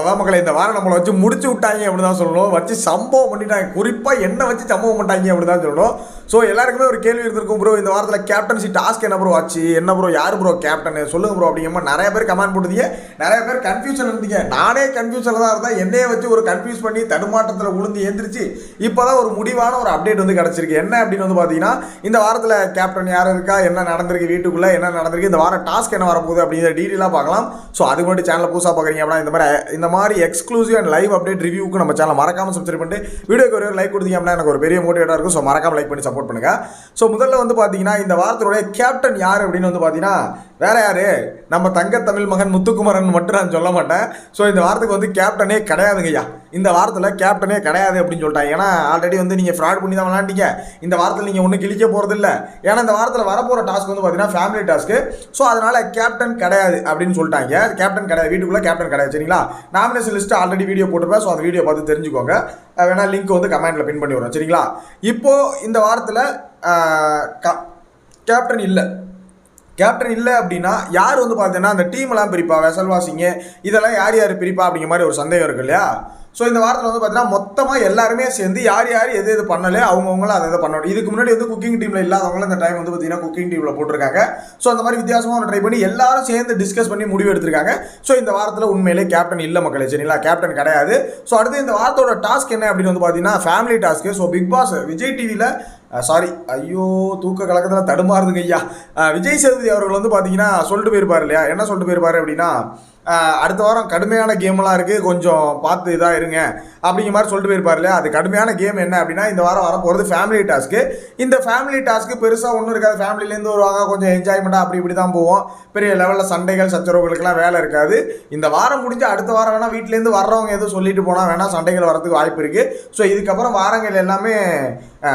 அவ்வளோதான் மக்களை இந்த வாரம் நம்மளை வச்சு முடிச்சு விட்டாங்க அப்படி தான் சொல்லணும். வச்சு சம்பவம் பண்ணிட்டாங்க. குறிப்பாக என்ன வச்சு சம்பவம் பண்ணிட்டாங்க அப்படி தான் சொல்லணும். ஸோ எல்லாருக்குமே ஒரு கேள்வி இருந்திருக்கும் ப்ரோ இந்த வாரத்தில் கேப்டன்சி டாஸ்க் என்ன ப்ரோ ஆச்சு. என்ன ப்ரோ யார் ப்ரோ கேப்டன் சொல்லுங்க ப்ரோ அப்படிங்கிற நிறைய பேர் கமெண்ட் போட்டுதீங்க நிறைய பேர் கன்ஃபியூஷன் இருந்தீங்க. நானே கன்ஃபியூஷனில் தான் இருந்தேன். என்னையே வச்சு ஒரு கன்ஃபியூஸ் பண்ணி தடுமாற்றத்தில் உளுந்து எந்திரிச்சு இப்போ தான் ஒரு முடிவான ஒரு அப்டேட் வந்து கிடச்சிருக்கு. என்ன அப்படின்னு வந்து பார்த்தீங்கன்னா இந்த வாரத்தில் கேப்டன் யார் இருக்கா? என்ன நடந்திருக்கு வீட்டுக்குள்ளே? என்ன நடந்திருக்கு? இந்த வாரம் டாஸ்க் என்ன வரப்போகுது அப்படிங்கிற டீட்டெயிலாக பார்க்கலாம். ஸோ அதுக்கு முன்னாடி சேனலை புதுசாக பார்க்குறீங்க அப்படின்னா இந்த மாதிரி இந்த மாதிரி எக்ஸ்க்ளூசிவ் அண்ட் லைவ் அப்டேட் ரிவ்யூக்கு நம்ம சேனல் மறக்காமல் சப்ஸ்கிரைப் பண்ணிட்டு வீடியோக்கு ஒரு லைக் கொடுத்தீங்க அப்படின்னா எனக்கு ஒரு பெரிய மோட்டிவேட்டாக இருக்கும். ஸோ மறக்காம லைக் பண்ணி சப்போர்ட் பண்ணுங்க. ஸோ முதல்ல வந்து பார்த்தீங்கன்னா இந்த வாரத்தினுடைய கேப்டன் யார் அப்படின்னு வந்து பார்த்தீங்கன்னா வேற யாரு? நம்ம தங்க தமிழ் மகன் முத்துக்குமரன் மட்டும் நான் சொல்ல மாட்டேன். ஸோ இந்த வாரத்துக்கு வந்து கேப்டனே கிடையாதுங்கய்யா. இந்த வாரத்தில் கேப்டனே கிடையாது அப்படின்னு சொல்லிட்டாங்க. ஏன்னா ஆல்ரெடி வந்து நீங்கள் ஃப்ராட் பண்ணி தான் விளாண்டீங்க இந்த வாரத்தில் நீங்கள் ஒன்றும் கிழிக்க போகிறது இல்லை ஏன்னா இந்த வாரத்தில் வரப்போகிற டாஸ்க் வந்து பார்த்தீங்கன்னா ஃபேமிலி டாஸ்க்கு ஸோ அதனால் கேப்டன் கிடையாது அப்படின்னு சொல்லிட்டாங்க. கேப்டன் கிடையாது. வீட்டுக்குள்ளே கேப்டன் கிடையாது. சரிங்களா? நாமினேஷன் லிஸ்ட்டு ஆல்ரெடி வீடியோ போட்டிருப்பேன். ஸோ அந்த வீடியோ பார்த்து தெரிஞ்சுக்கோங்க. வேணால் வேணா லிங்க் வந்து கமெண்ட்டில் பின் பண்ணி விடுறோம் சரிங்களா? இப்போது இந்த வாரத்தில் கேப்டன் இல்லை. கேப்டன் இல்லை அப்படின்னா யார் வந்து பார்த்தீங்கன்னா அந்த டீம்லாம் பிரிப்பா? வெசல் வாசிங்க இதெல்லாம் யார் யார் பிரிப்பா அப்படிங்கிற மாதிரி ஒரு சந்தேகம் இருக்கு இல்லையா? ஸோ இந்த வாரத்தில் வந்து பார்த்தீங்கன்னா மொத்தமாக எல்லாருமே சேர்ந்து யார் யார் எது எது பண்ணலை அவங்கவுங்களும் அதை இதை பண்ணணும். இதுக்கு முன்னாடி வந்து குக்கிங் டீமில் இல்லாதவங்களும் இந்த டைம் வந்து பார்த்தீங்கன்னா குக்கிங் டீமில் போட்டிருக்காங்க. ஸோ அந்த மாதிரி வித்தியாசமாக ஒன்று ட்ரை பண்ணி எல்லாரும் சேர்ந்து டிஸ்கஸ் பண்ணி முடிவு எடுத்திருக்காங்க. ஸோ இந்த வாரத்தில் உண்மையிலே கேப்டன் இல்லை மக்களே சரிங்களா? கேப்டன் கிடையாது. ஸோ அடுத்து இந்த வாரத்தோட டாஸ்க் என்ன அப்படின்னு வந்து பார்த்தீங்கன்னா family task so Bigg Boss Vijay டிவியில் சாரி ஐயோ தூக்க கலக்கத்தில் தடுமாறுதுங்க ஐயா. விஜய் சேதுபதி அவர்கள் வந்து பார்த்தீங்கன்னா சொல்லிட்டு போயிருப்பார் இல்லையா? என்ன சொல்லிட்டு போயிருப்பாரு அப்படின்னா அடுத்த வாரம் கடுமையான கேம்லாம் இருக்குது கொஞ்சம் பார்த்து இதாக இருங்க. அப்படிங்கிற மாதிரி சொல்லிட்டு போயிருப்பார் இல்லையா அது கடுமையான கேம் என்ன அப்படின்னா இந்த வாரம் வர போகிறது ஃபேமிலி டாஸ்க்கு இந்த ஃபேமிலி டாஸ்க்கு பெருசாக ஒன்றும் இருக்காது. ஃபேமிலிலேருந்து வருவாங்க. கொஞ்சம் என்ஜாய்மெண்ட்டாக அப்படி இப்படி தான் போவோம். பெரிய லெவலில் சண்டைகள் சச்சரவுகளுக்கெல்லாம் வேலை இருக்காது. இந்த வாரம் முடிஞ்சு அடுத்த வாரம் வேணால் வீட்டிலேருந்து வர்றவங்க எதுவும் சொல்லிட்டு போனால் வேணால் சண்டைகள் வரதுக்கு வாய்ப்பு இருக்குது ஸோ இதுக்கப்புறம் வாரங்கள் எல்லாமே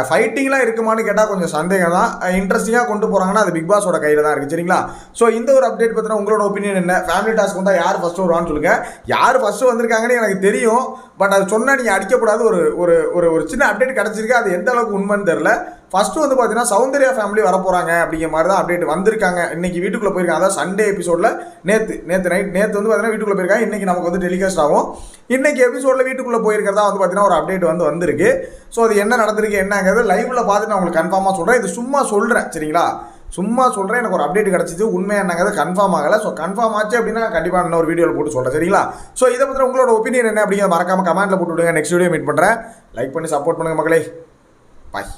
ஃபைட்டிங்லாம் இருக்குமான்னு கேட்டால் கொஞ்சம் சந்தேகம் தான். இன்ட்ரெஸ்டிங்காக கொண்டு போகிறாங்கன்னா அது பிக் பாஸோட கையில் தான் இருக்குது சரிங்களா? ஸோ இந்த ஒரு அப்டேட் பற்றின உங்களோட ஒப்பீனியன் என்ன? ஃபேமிலி டாஸ்க் வந்தால் யார் ஃபஸ்ட்டு வருவான்னு சொல்லுங்கள் யார் ஃபஸ்ட்டு வந்திருக்காங்கன்னு எனக்கு தெரியும். பட் அது சொன்னால் நீங்கள் அடிக்கக்கூடாது. ஒரு ஒரு ஒரு ஒரு சின்ன அப்டேட் கிடச்சிருக்கு. அது எந்த அளவுக்கு உண்மைன்னு தெரில ஃபஸ்ட்டு வந்து பார்த்தீங்கன்னா சௌந்தர்யா ஃபேமிலி வரப்போகிறாங்க அப்படிங்கிற மாதிரி தான் அப்டேட் வந்திருக்காங்க. இன்றைக்கி வீட்டுக்குள்ளே போயிருக்காங்க. அதாவது சண்டே எபிசோடில் நேற்று நேற்று நைட் நேற்று வந்து பார்த்தீங்கன்னா வீட்டுக்குள்ளே போயிருக்காங்க. இன்றைக்கி நமக்கு வந்து டெலிகாஸ்ட் ஆகும். இன்றைக்கி எபிசோடில் வீட்டுக்குள்ளே போயிருக்கிறதா வந்து பார்த்தீங்கன்னா ஒரு அப்டேட் வந்து வந்திருக்கு. ஸோ அது என்ன நடந்திருக்கு என்னங்கிறது லைவில் பார்த்துட்டு நான் உங்களுக்கு கன்ஃபார்மாக சொல்கிறேன் இது சும்மா சொல்கிறேன் சரிங்களா? சும்மா சொல்கிறேன் எனக்கு ஒரு அப்டேட் கிடச்சிது. உண்மை என்னங்கிறது கன்ஃபார்ம் ஆகலை. ஸோ கன்ஃபார்ம் ஆச்சு அப்படின்னா கண்டிப்பாக இன்னொரு வீடியோவில் போட்டு சொல்கிறேன் சரிங்களா? ஸோ இதை பற்றி உங்களோட ஒப்பீனியன் என்ன அப்படிங்கிறத மறக்காமல் கமெண்ட்டில் போட்டு விடுங்க. நெக்ஸ்ட் வீடியோ மீட் பண்ணுறேன் லைக் பண்ணி சப்போர்ட் பண்ணுங்கள் மக்களே. பாய்